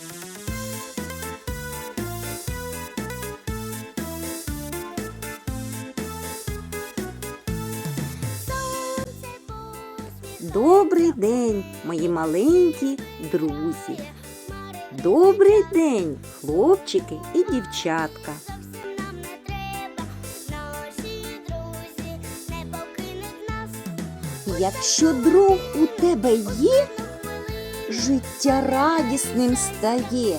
Добрий день, мої маленькі друзі. Добрий день, хлопчики і дівчатка. Якщо друг у тебе є, життя радісним стає.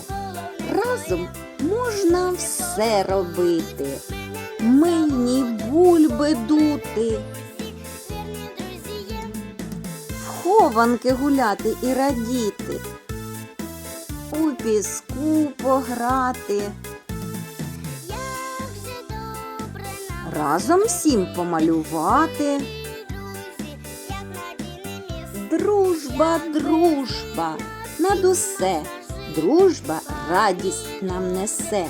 Разом можна все робити. Мильні бульби дути, в хованки гуляти і радіти, у піску пограти, разом всім помалювати. Дружба, дружба, над усе. Дружба радість нам несе.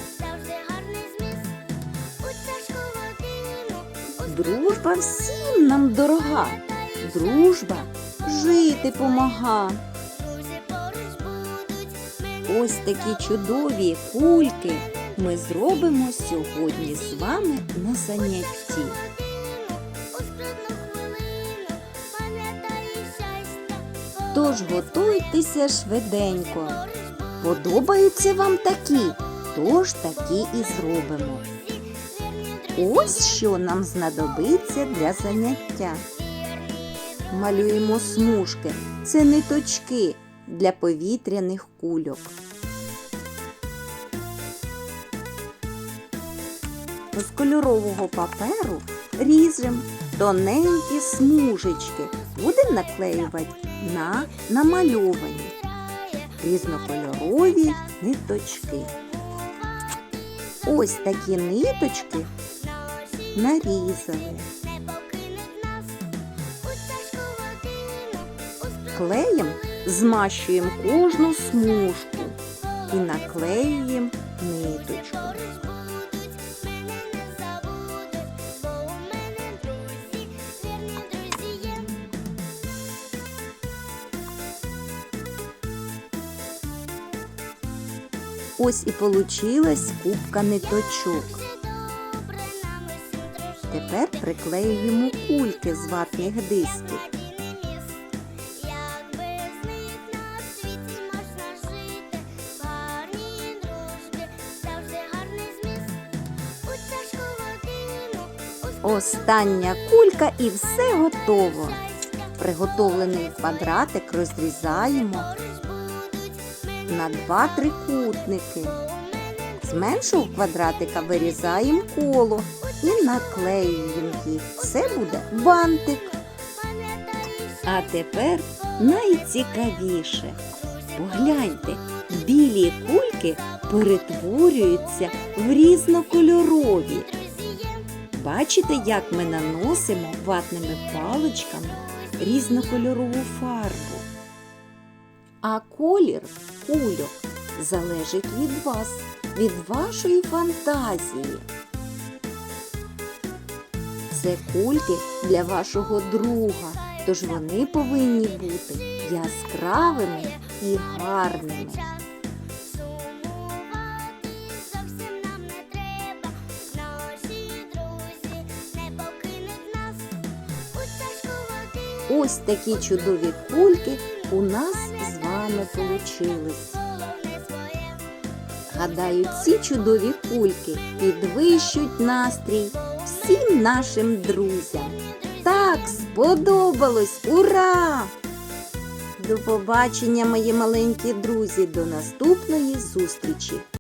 Дружба всім нам дорога. Дружба жити помага. Ось такі чудові кульки ми зробимо сьогодні з вами на занятті. Тож готуйтеся швиденько. Подобаються вам такі, тож такі і зробимо. Ось що нам знадобиться для заняття. Малюємо смужки. Це ниточки для повітряних кульок. З кольорового паперу ріжемо тоненькі смужечки. Будемо наклеювати на намальовані різнокольорові ниточки. Ось такі ниточки нарізали. Клеєм змащуємо кожну смужку і наклеюємо ниточку. Ось і получилась кубка ниточок. Тепер приклеюємо кульки з ватних дисків. Остання кулька і все готово. Приготовлений квадратик розрізаємо на два трикутники. З меншого квадратика вирізаємо коло і наклеюємо їх. Це буде бантик. А тепер найцікавіше. Погляньте, білі кульки перетворюються в різнокольорові. Бачите, як ми наносимо ватними паличками різнокольорову фарбу. А колір кульок залежить від вас, від вашої фантазії. Це кульки для вашого друга, тож вони повинні бути яскравими і гарними. Ось такі чудові кульки у нас вами получились. Гадаю, ці чудові кульки підвищують настрій всім нашим друзям. Так, сподобалось! Ура! До побачення, мої маленькі друзі, до наступної зустрічі!